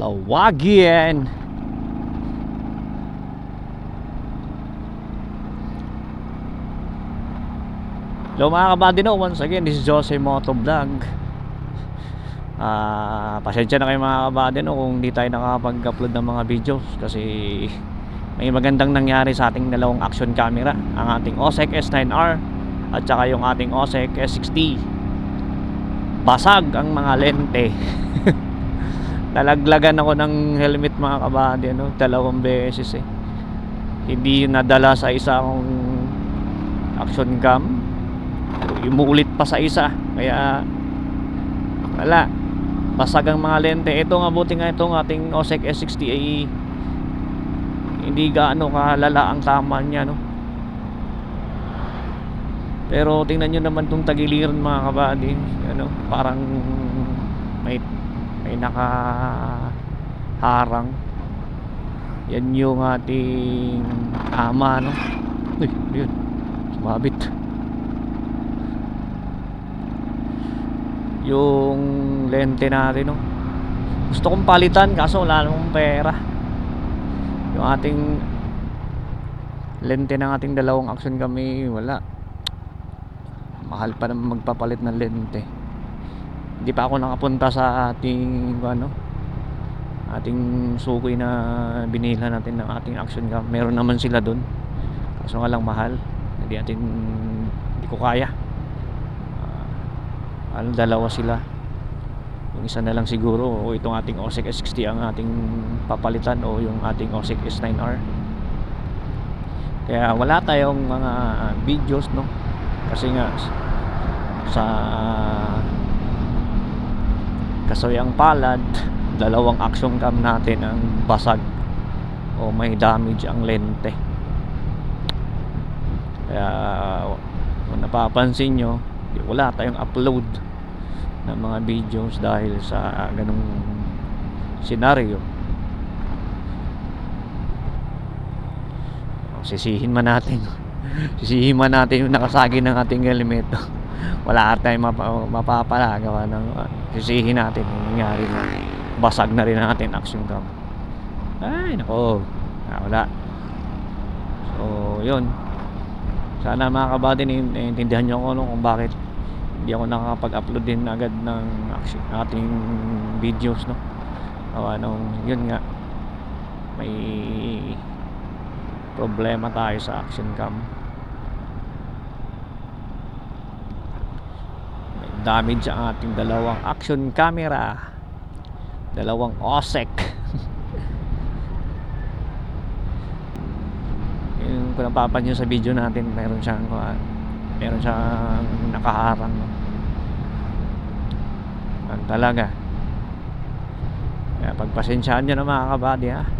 Lawagyan Hello mga kabadino, once again, this is Jose Moto Vlog Ah, pasensya na kayo mga kabadino kung di tayo nakapag-upload ng mga videos kasi may magandang nangyari sa ating dalawang action camera ang ating OSEC S9R at saka yung ating OSEC S60 basag ang mga lente nalaglagan ako ng helmet mga kabady ano, dalawang beses eh. Hindi nadala sa isang action cam. Umuulit pa sa isa kaya wala. Basag ang mga lente. Ito nga buti nga itong ating OSEC S60 ay hindi gaano kalala ang tama niya no? Pero tingnan nyo naman tong tagiliran mga kabady. Ano parang may may naka harang yan yung ating ama no? Uy yun? Sumabit. Yung lente natin no? Gusto kong palitan kaso wala namang pera. Yung ating lente ng ating dalawang action kami wala. Mahal pa naman magpapalit ng lente hindi pa ako nakapunta sa ating ano ating sukoy na binila natin ng ating action cam. Meron naman sila dun. Kaso nga lang mahal. Hindi natin hindi ko kaya. Ah, ano dalawa sila. Yung isa na lang siguro o itong ating OSEC S60 ang ating papalitan o yung ating OSEC S9R kaya wala tayong mga videos no? Kasi nga sa kasayang palad dalawang action cam natin ang basag. O may damage ang lente. Kaya kung napapansin nyo wala tayong upload ng mga videos dahil sa ganung senaryo. Sisihin man natin. Sisihin man natin yung nakasagi ng ating elemento wala tayong mapa, mapapala gawa ng uh, sisihin natin yung nangyari. Na basag na rin ang ating action cam. Ay nako. Ah, wala. So yun. Sana mga kabady naiintindihan nyo ako no, kung bakit hindi ako nakakapag-upload din agad ng action, ating videos no. Gawa nung yun nga may problema tayo sa action cam may damage ang ating dalawang action camera. Dalawang OSEC. Yung kung napapansin sa video natin meron siyang uh, meron siyang nakaharang? Yan talaga. Kaya pagpasensyaan nyo na mga kabady ha